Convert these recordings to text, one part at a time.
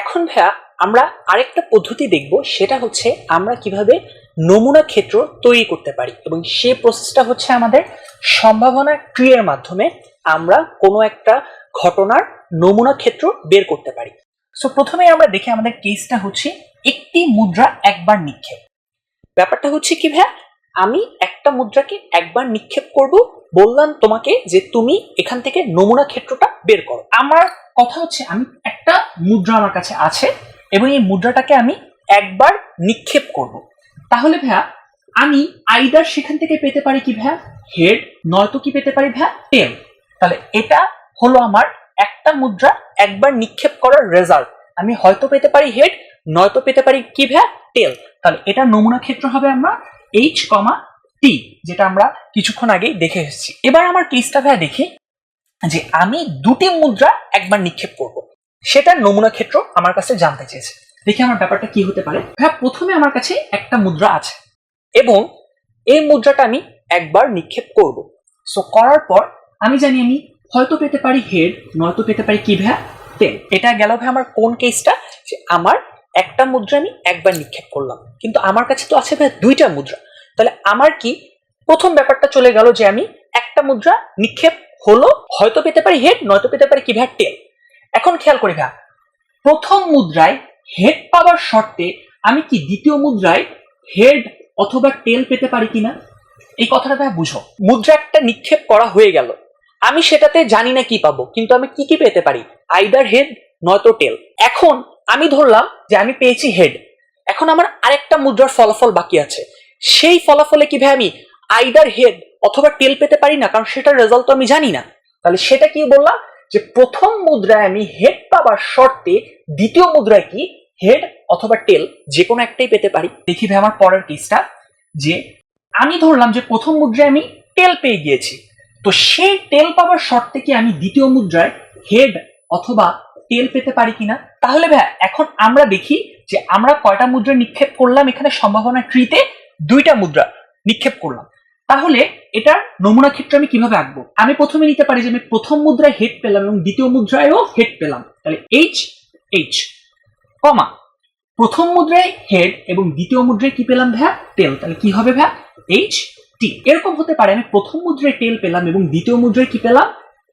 এখন ভাইয়া, আমরা আরেকটা পদ্ধতি দেখব, সেটা হচ্ছে আমরা কীভাবে নমুনা ক্ষেত্র তৈরি করতে পারি এবং সে প্রসেসটা হচ্ছে আমাদের সম্ভাবনা ট্রিয়ের মাধ্যমে আমরা কোনো একটা ঘটনার নমুনা ক্ষেত্র বের করতে পারি। সো প্রথমে আমরা দেখি আমাদের কেসটা হচ্ছে একটি মুদ্রা একবার নিক্ষেপ। ব্যাপারটা হচ্ছে কি ভাইয়া আমি একটা মুদ্রাকে একবার নিক্ষেপ করব, বললাম তোমাকে যে তুমি এখান থেকে নমুনা ক্ষেত্রটা বের করো। আমার কথা হচ্ছে আমি একটা মুদ্রা আমার কাছে আছে এবং এই মুদ্রাটাকে আমি একবার নিক্ষেপ করব। তাহলে ভাইয়া, আমি আইদার সেখান থেকে পেতে পারি কি ভাইয়া? হেড নয়তো কি পেতে পারি ভাইয়া? টেল তাহলে এটা হলো আমার একটা মুদ্রা একবার নিক্ষেপ করার রেজাল্ট। আমি হয়তো পেতে পারি হেড, নয়তো পেতে পারি কি ভাইয়া? টেল তাহলে এটা নমুনা ক্ষেত্র হবে আমরা এইচ কমা টি যেটা আমরা কিছুক্ষণ আগেই দেখে এসেছি। এবার আমার কেসটা ভাইয়া দেখি, যে আমি দুটি মুদ্রা একবার নিক্ষেপ করব। সেটা নমুনা ক্ষেত্র আমার কাছে জানতে চেয়েছে। দেখি আমার ব্যাপারটা কি হতে পারে। ভাইয়া প্রথমে আমার কাছে একটা মুদ্রা আছে এবং এই মুদ্রাটা আমি একবার নিক্ষেপ করব। সো করার পর আমি জানি আমি হয়তো পেতে পারি হেড নয়তো পেতে পারি কি ভ্যা টেল এটা গেল ভাই আমার কোন কেসটা আমার একটা মুদ্রা আমি একবার নিক্ষেপ করলাম। কিন্তু আমার কাছে তো আছে ভাই দুইটা মুদ্রা। তাহলে আমার কি প্রথম ব্যাপারটা চলে গেল যে আমি একটা মুদ্রা নিক্ষেপ হলো, হয়তো পেতে পারি হেড নয়তো পেতে পারি কি ভ্যা টেল এখন খেয়াল করি ভ্যা প্রথম মুদ্রায় হেড পাওয়ার শর্তে আমি কি দ্বিতীয় মুদ্রায় হেড অথবা টেল পেতে পারি কিনা? এই কথাটা ভাই বুঝো। মুদ্রা একটা নিক্ষেপ করা হয়ে গেল। আমি সেটাতে জানি না কি পাবো, কিন্তু আমি কি কি পেতে পারি? আইদার হেড নয়তো টেল এখন আমি ধরলাম যে আমি পেয়েছি হেড এখন আমার আরেকটা মুদ্রার ফলাফল বাকি আছে। সেই ফলাফলে কি ভাই আমি আইদার হেড অথবা টেল পেতে পারি না? কারণ সেটার রেজাল্ট তো আমি জানি না। তাহলে সেটা কি বললাম? যে প্রথম মুদ্রায় আমি হেড পাবার শর্তে দ্বিতীয় মুদ্রায় কি? হেড অথবা টেল যে কোনো একটাই পেতে পারি। দেখি ভাই আমার পরের কেসটা যে আমি ধরলাম যে প্রথম মুদ্রায় আমি টেল পেয়ে গিয়েছি। তো সেই টেল পাবার শর্তে কি আমি দ্বিতীয় মুদ্রায় হেড অথবা টেল পেতে পারি কিনা? তাহলে ভাই এখন আমরা দেখি যে আমরা কয়টা মুদ্রা নিক্ষেপ করলাম এখানে সম্ভাবনা ট্রিতে দুইটা মুদ্রা নিক্ষেপ করলাম। তাহলে এটার নমুনা ক্ষেত্র আমি কীভাবে আঁকবো? আমি প্রথমে নিতে পারি যে আমি প্রথম মুদ্রায় হেড পেলাম এবং দ্বিতীয় মুদ্রায়ও হেড পেলাম। তাহলে এইচ এইচ কমা। প্রথম মুদ্রায় হেড এবং দ্বিতীয় মুদ্রায় কি পেলাম ভ্যা টেল তাহলে কি হবে ভ্যা এইচ টি এরকম হতে পারে আমি প্রথম মুদ্রায় টেল পেলাম এবং দ্বিতীয় মুদ্রায় কি পেলাম?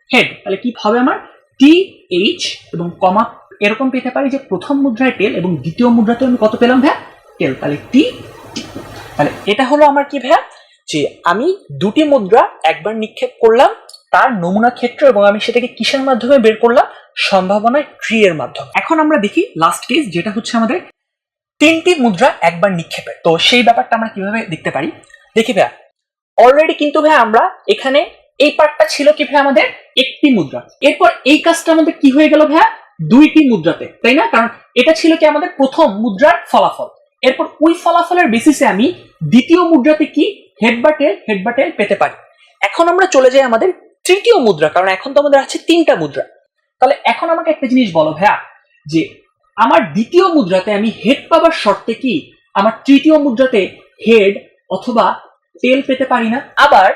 হেড তাহলে কি হবে আমার? টি এইচ এবং কমা এরকম পেতে পারি যে প্রথম মুদ্রায় টেল এবং দ্বিতীয় মুদ্রাতে আমি কত পেলাম ভ্যা টেল তাহলে টি তাহলে এটা হলো আমার কি ভ্যা যে আমি দুটি মুদ্রা একবার নিক্ষেপ করলাম, তার নমুনা ক্ষেত্র এবং আমি সেটাকে কিসের মাধ্যমে বের করলাম? সম্ভাবনা ট্রি এর মাধ্যমে। এখন আমরা দেখি লাস্ট কেস যেটা হচ্ছে আমাদের তিনটি মুদ্রা একবার নিক্ষেপের। তো সেই ব্যাপারটা আমরা কীভাবে দেখতে পারি? দেখি ভাইয়া। অলরেডি কিন্তু ভাই আমরা এখানে এই পার্টটা ছিল কি ভাই আমাদের? একটি মুদ্রা। এরপর এই কাজটা আমাদের কি হয়ে গেল ভাইয়া? দুইটি মুদ্রাতে, তাই না? কারণ এটা ছিল কি আমাদের প্রথম মুদ্রার ফলাফল। এরপর ওই ফলাফলের বেসিসে আমি দ্বিতীয় মুদ্রাতে কি? হেড বা টেল হেড বা টেল পেতে পারি। এখন আমরা চলে যাই আমাদের তৃতীয় মুদ্রা, কারণ এখন তো আমাদের আছে তিনটা মুদ্রা। তাহলে এখন আমাকে একটা জিনিস বলো ভাইয়া, যে আমার দ্বিতীয় মুদ্রাতে আমি হেড পাবার শর্তে কি আমার তৃতীয় মুদ্রাতে হেড অথবা টেল পেতে পারি না? আবার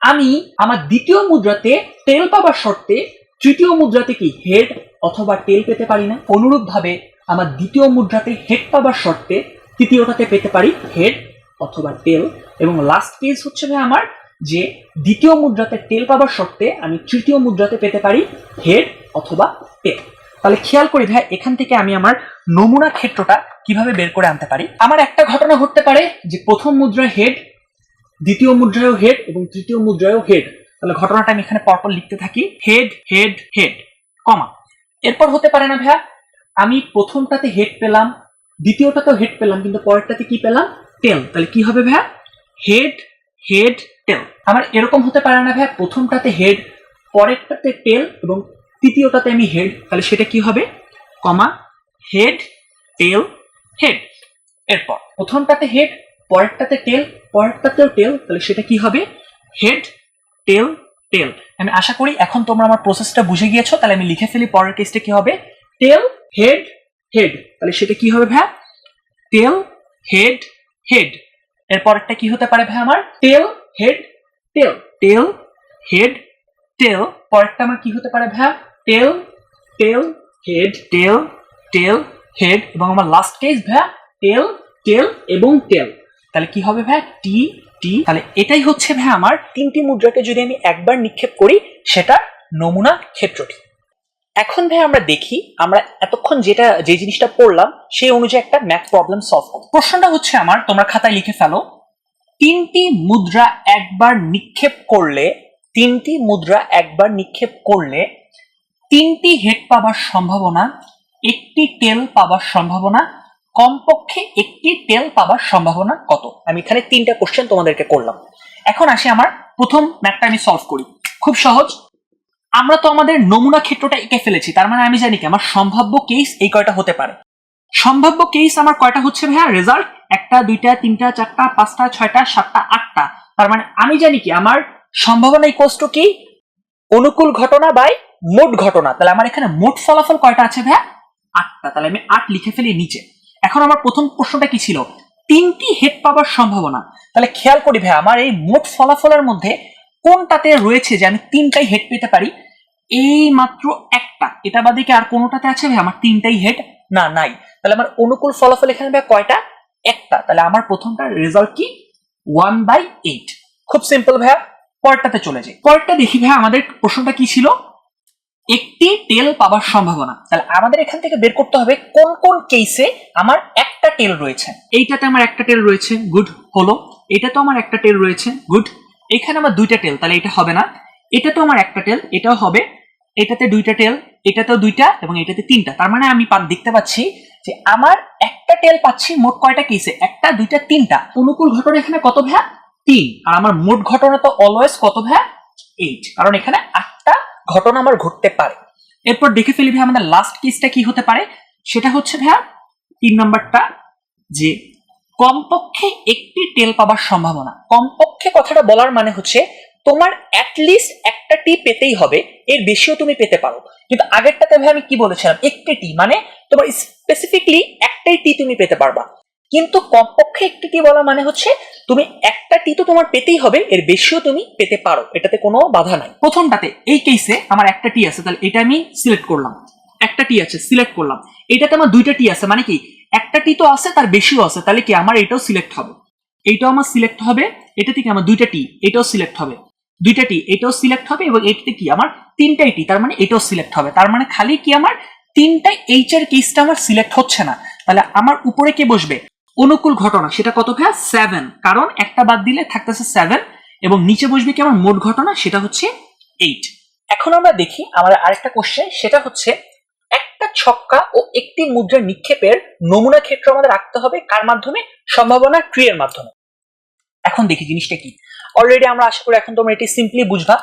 আমি আমার দ্বিতীয় মুদ্রাতে টেল পাবার শর্তে তৃতীয় মুদ্রাতে কি হেড অথবা টেল পেতে পারি না? অনুরূপ ভাবে আমার দ্বিতীয় মুদ্রাতে হেড পাবার শর্তে তৃতীয়টাতে পেতে পারি হেড অথবা টেল এবং লাস্ট কেস হচ্ছে ভাই আমার যে দ্বিতীয় মুদ্রাতে টেল পাবার শর্তে আমি তৃতীয় মুদ্রাতে পেতে পারি হেড অথবা টেল তাহলে খেয়াল করি ভাই, এখান থেকে আমি আমার নমুনা ক্ষেত্রটা কীভাবে বের করে আনতে পারি? আমার একটা ঘটনা ঘটতে পারে যে প্রথম মুদ্রায় হেড দ্বিতীয় মুদ্রায়ও হেড এবং তৃতীয় মুদ্রায়ও হেড তাহলে ঘটনাটা আমি এখানে পরপর লিখতে থাকি। হেড হেড হেড কমা এরপর হতে পারে না ভাইয়া, আমি প্রথমটাতে হেড পেলাম, দ্বিতীয়টাতেও হেড পেলাম, কিন্তু পরেরটাতে কি পেলাম? টেল তাহলে কি হবে ভাইয়া? হেড হেড টেল আমার এরকম হতে পারে না ভাইয়া, প্রথমটাতে হেড পরেরটাতে টেল এবং তৃতীয়টাতে আমি হেড তাহলে সেটা কি হবে? কমা হেড টেল হেড এরপর প্রথমটাতে হেড পরেরটাতে টেল পরেরটাতেও টেল তাহলে সেটা কি হবে? হেড টেল টেল আমি আশা করি এখন তোমরা আমার প্রসেসটা বুঝে গিয়েছো, তাহলে আমি লিখে ফেলি পরের কেসটা কি হবে? টেল হেড হেড তাহলে সেটা কি হবে ভাই টেল হেড হেড এর পরেরটা কি হতে পারে ভাই আমার? Tail head tail tail head tail পরেরটা আমার কি হতে পারে ভাই tail tail head tail tail head এবং আমার লাস্ট কেস ভাইয়া টেল টেল এবং টেল তাহলে কি হবে ভাইয়া টি টি তাহলে এটাই হচ্ছে ভাইয়া আমার তিনটি মুদ্রাকে যদি আমি একবার নিক্ষেপ করি, সেটা নমুনা ক্ষেত্রটি। এখন ভাই আমরা দেখি, আমরা এতক্ষণ যেটা, যে জিনিসটা পড়লাম সেই অনুযায়ী একটা ম্যাথ প্রবলেম সলভ করব। প্রশ্নটা হচ্ছে আমার, তোমরা খাতায় লিখে ফেলো। তিনটি মুদ্রা একবার নিক্ষেপ করলে, তিনটি মুদ্রা একবার নিক্ষেপ করলে, তিনটি হেড পাবার সম্ভাবনা, একটি টেল পাবার সম্ভাবনা কমপক্ষে একটি টেল পাবার সম্ভাবনা কত? আমি এখানে তিনটা কোশ্চেন তোমাদেরকে করলাম। এখন আসি আমার প্রথম ম্যাথটা আমি সলভ করি। খুব সহজ। আমরা তো আমাদের নমুনা ক্ষেত্রটা এঁকে ফেলেছি, তার মানে আমি জানি কি, আমার সম্ভাব্য কেস এই কয়টা হতে পারে। সম্ভাব্য কেস আমার কয়টা হচ্ছে ভাইয়া? রেজাল্ট একটা, দুইটা, তিনটা, চারটা, পাঁচটা, ছয়টা, সাতটা, আটটা। তার মানে আমি জানি কি, আমার সম্ভাবনা ইকোয়াস টু কি? অনুকূল ঘটনা বাই মোট ঘটনা। তাহলে আমার এখানে মোট ফলাফল কয়টা আছে ভাইয়া? আটটা। তাহলে আমি আট লিখে ফেলি নিচে। এখন আমার প্রথম প্রশ্নটা কি ছিল? তিনটি হেড পাবার সম্ভাবনা। তাহলে খেয়াল করি ভাই আমার এই মোট ফলাফলের মধ্যে কোনটাতে রয়েছে যে আমি তিনটাই হেড পেতে পারি? এই মাত্র একটা। এটা বাদে কি আর কোনোটাতে আছে ভাই আমার তিনটাই হেড না, নাই। তাহলে আমার অনুকূল ফলাফল এখানে ভাই কয়টা? একটা। তাহলে আমার প্রথমটা রেজাল্ট কি? ওয়ান বাই এইট খুব সিম্পল ভাইয়া, পরেরটাতে চলে যাই। পরেরটা দেখি ভাইয়া, আমাদের প্রশ্নটা কি ছিল? একটি টেল পাবার সম্ভাবনা। তাহলে আমাদের এখান থেকে বের করতে হবে কোন কোন কেসে আমার একটা টেল রয়েছে। এইটাতে আমার একটা টেল রয়েছে গুড হলো। এটা তো আমার একটা টেল রয়েছে গুড এখানে আমার দুইটা টেল তাহলে এটা হবে না। এটা তো আমার একটা টেল এটাও হবে। এটাতে দুইটা টেল এটাতেও দুইটা এবং এটাতে তিনটা। তার মানে আমি দেখতে পাচ্ছি যে আমার একটা টেল পাচ্ছি মোট কয়টা কেসে একটা, দুইটা, তিনটা। অনুকূল ঘটনা এখানে কত ভ্যা তিন। আর আমার মোট ঘটনা তো অলওয়েজ কত ভ্যা এইট কারণ এখানে ঘটনা আমার ঘটতে পারে। এরপর দেখে ফেলি ভাই আমাদের লাস্ট কেসটা কি হতে পারে? সেটা হচ্ছে ভাইয়া, তিন নাম্বারটা, যে কমপক্ষে একটি টেল পাবার সম্ভাবনা। কমপক্ষে কথাটা বলার মানে হচ্ছে, তোমার অ্যাটলিস্ট একটা টি পেতেই হবে, এর বেশিও তুমি পেতে পারো। কিন্তু আগেরটাতে ভাই আমি কি বলেছিলাম? একটি টি মানে তোমার স্পেসিফিকলি একটাই টি তুমি পেতে পারবা। কিন্তু কমপক্ষে একটি টি বলা মানে হচ্ছে, তুমি একটা টি তো তোমার পেতেই হবে, এর বেশিও তুমি পেতে পারো, এটাতে কোনো বাধা নাই। প্রথমটাতে, এই কেসে আমার একটা টি আছে, তাহলে এটা আমি সিলেক্ট করলাম। একটা টি আছে সিলেক্ট করলাম। এটাতে আমার দুইটা টি আছে মানে কি? একটা টি তো আছে, তার বেশিও আছে, তাহলে কি আমার এটাও সিলেক্ট হবে? এইটাও আমার সিলেক্ট হবে, এটা থেকে আমার দুইটা টি, এটাও সিলেক্ট হবে। দুইটা টি, এটাও সিলেক্ট হবে এবং এটাতে কি? আমার তিনটাই টি, তার মানে এটাও সিলেক্ট হবে। তার মানে খালি কি আমার তিনটাই এইচ এর কেসটা আমার সিলেক্ট হচ্ছে না। তাহলে আমার উপরে কে বসবে? অনুকূল ঘটনা, সেটা কত ভাইয়া? সেভেন কারণ একটা বাদ দিলে থাকতেছে সেভেন এবং নিচে বসবে কি আমার মোট ঘটনা, সেটা হচ্ছে এইট এখন আমরা দেখি আমাদের আরেকটা কোশ্চেন সেটা হচ্ছে একটা ছক্কা ও একটি মুদ্রা নিক্ষেপের নমুনা ক্ষেত্র আমাদের রাখতে হবে কার মাধ্যমে? সম্ভাবনা ট্রি এর মাধ্যমে। এখন দেখি জিনিসটা কি। অলরেডি আমরা আশা করি এখন তোমরা এটি সিম্পলি বুঝবা।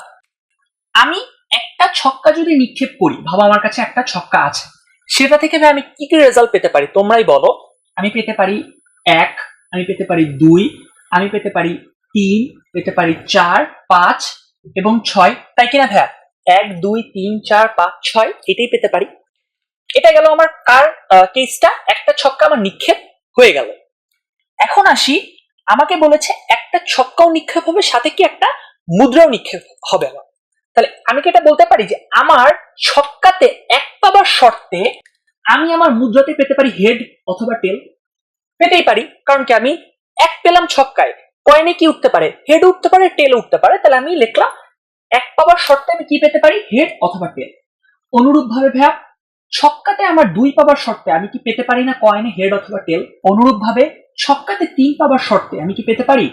আমি একটা ছক্কা যদি নিক্ষেপ করি, ভাবো আমার কাছে একটা ছক্কা আছে, সেটা থেকে আমি কি কি রেজাল্ট পেতে পারি? তোমরাই বলো। আমি পেতে পারি এক, আমি পেতে পারি দুই, আমি পেতে পারি তিন, পেতে পারি চার, পাঁচ এবং ছয়। তাই কিনা ভাইয়া? এক, দুই, তিন, চার, পাঁচ, ছয়, এটাই পেতে পারি। এটা গেল আমার কার কেসটা একটা ছক্কা আমার নিক্ষেপ হয়ে গেল। এখন আসি, আমাকে বলেছে একটা ছক্কাও নিক্ষেপ হবে, সাথে কি একটা মুদ্রাও নিক্ষেপ হবে আমার। তাহলে আমি কি এটা বলতে পারি যে আমার ছক্কাতে এক পাবার শর্তে আমি আমার মুদ্রাতে পেতে পারি হেড অথবা টেল পেতেই পারি, কারণ কি আমি এক পেলাম ছক্কায়। কয়েনে কি উঠতে পারে? হেড উঠতে পারে টেল উঠতে পারে, তাহলে আমি লিখলাম এক পাবার শর্তে আমি কি পেতে পারি? হেড অথবা টেল অনুরূপ ভাবে ভাব ছক্কাতে আমার দুই পাবার শর্তে আমি কি পেতে পারি না কয়েনে? হেড অথবা টেল অনুরূপ ভাবে ছক্কাতে তিন পাবার শর্তে আমি কি পেতে পারি?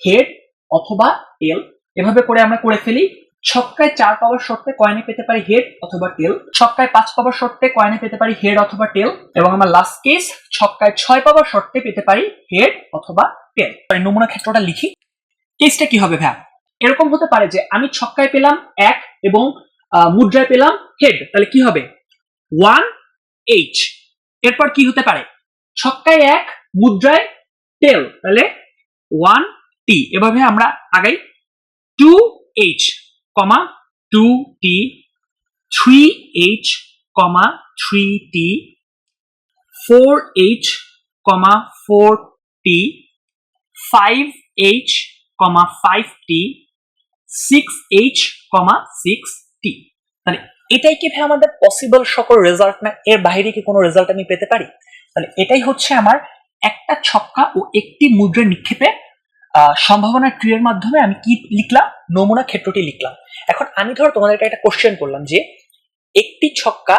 হেড অথবা টেল এভাবে করে আমরা করে ফেলি। ছক্কায় চার পাওয়ার শর্তে কয়েনে পেতে পারি হেড অথবা টেল ছক্কায় পাঁচ পাওয়ার শর্তে কয়েনে পেতে পারি হেড অথবা টেল এবং আমার লাস্ট কেস ছক্কায় ছয় পাওয়ার শর্তে পেতে পারি হেড অথবা টেল নমুনা ক্ষেত্রটা লিখি। কেসটা কি হবে ভাই এরকম হতে পারে যে আমি ছক্কায় পেলাম এক এবং মুদ্রায় পেলাম হেড তাহলে কি হবে? ওয়ান এইচ এরপর কি হতে পারে? ছক্কায় এক, মুদ্রায় টেল তাহলে ওয়ান টি এভাবে আমরা আগাই। Two H comma two T three H comma three T four H comma four T five H comma five T six H comma six T তাহলে এটাই কি ভাই আমাদের পসিবল সকল রেজাল্ট না? এর বাইরে কি কোনো রেজাল্ট আমি পেতে পারি? তাহলে এটাই হচ্ছে আমার একটা ছক্কা ও একটি মুদ্রা নিক্ষেপে সম্ভাবনা ট্রিয়ের মাধ্যমে আমি কি লিখলাম? নমুনা ক্ষেত্রটি লিখলাম। এখন আমি ধর তোমাদেরকে একটা কোশ্চেন করলাম যে, একটি ছক্কা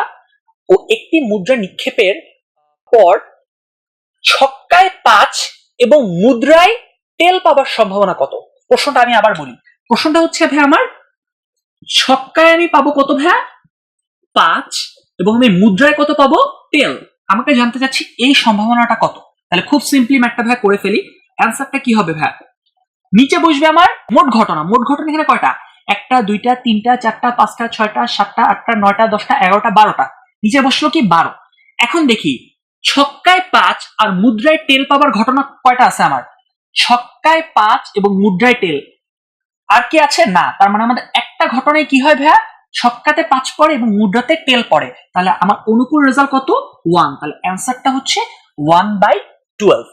ও একটি মুদ্রা নিক্ষেপের পর ছক্কায় পাঁচ এবং মুদ্রায় তেল পাবার সম্ভাবনা কত? প্রশ্নটা আমি আবার বলি। প্রশ্নটা হচ্ছে, ভাই, আমার ছক্কায় আমি পাবো কত ভাইয়া পাঁচ এবং আমি মুদ্রায় কত পাবো? তেল। আমাকে জানতে চাচ্ছি এই সম্ভাবনাটা কত? তাহলে খুব সিম্পলি ম্যাটটা ভাই, করে ফেলি। অ্যান্সারটা কি হবে ভাই? নিচে বসবে আমার মোট ঘটনা। মোট ঘটনা এখানে কয়টা? একটা, দুইটা, তিনটা, চারটা, পাঁচটা, ছয়টা, সাতটা, আটটা, নয়টা, দশটা, এগারোটা, বারোটা। নিচে বসল কি? বারো। এখন দেখি, ছক্কায় পাঁচ আর মুদ্রায় টেল পাবার ঘটনা কয়টা আছে আমার? ছক্কায় পাঁচ এবং মুদ্রায় টেল আর কি আছে? না। তার মানে আমাদের একটা ঘটনায় কি হয় ভাইয়া? ছক্কাতে পাঁচ পড়ে এবং মুদ্রাতে টেল পড়ে। তাহলে আমার অনুকূল রেজাল্ট কত? ওয়ান তাহলে অ্যান্সারটা হচ্ছে ওয়ান বাই টুয়েলভ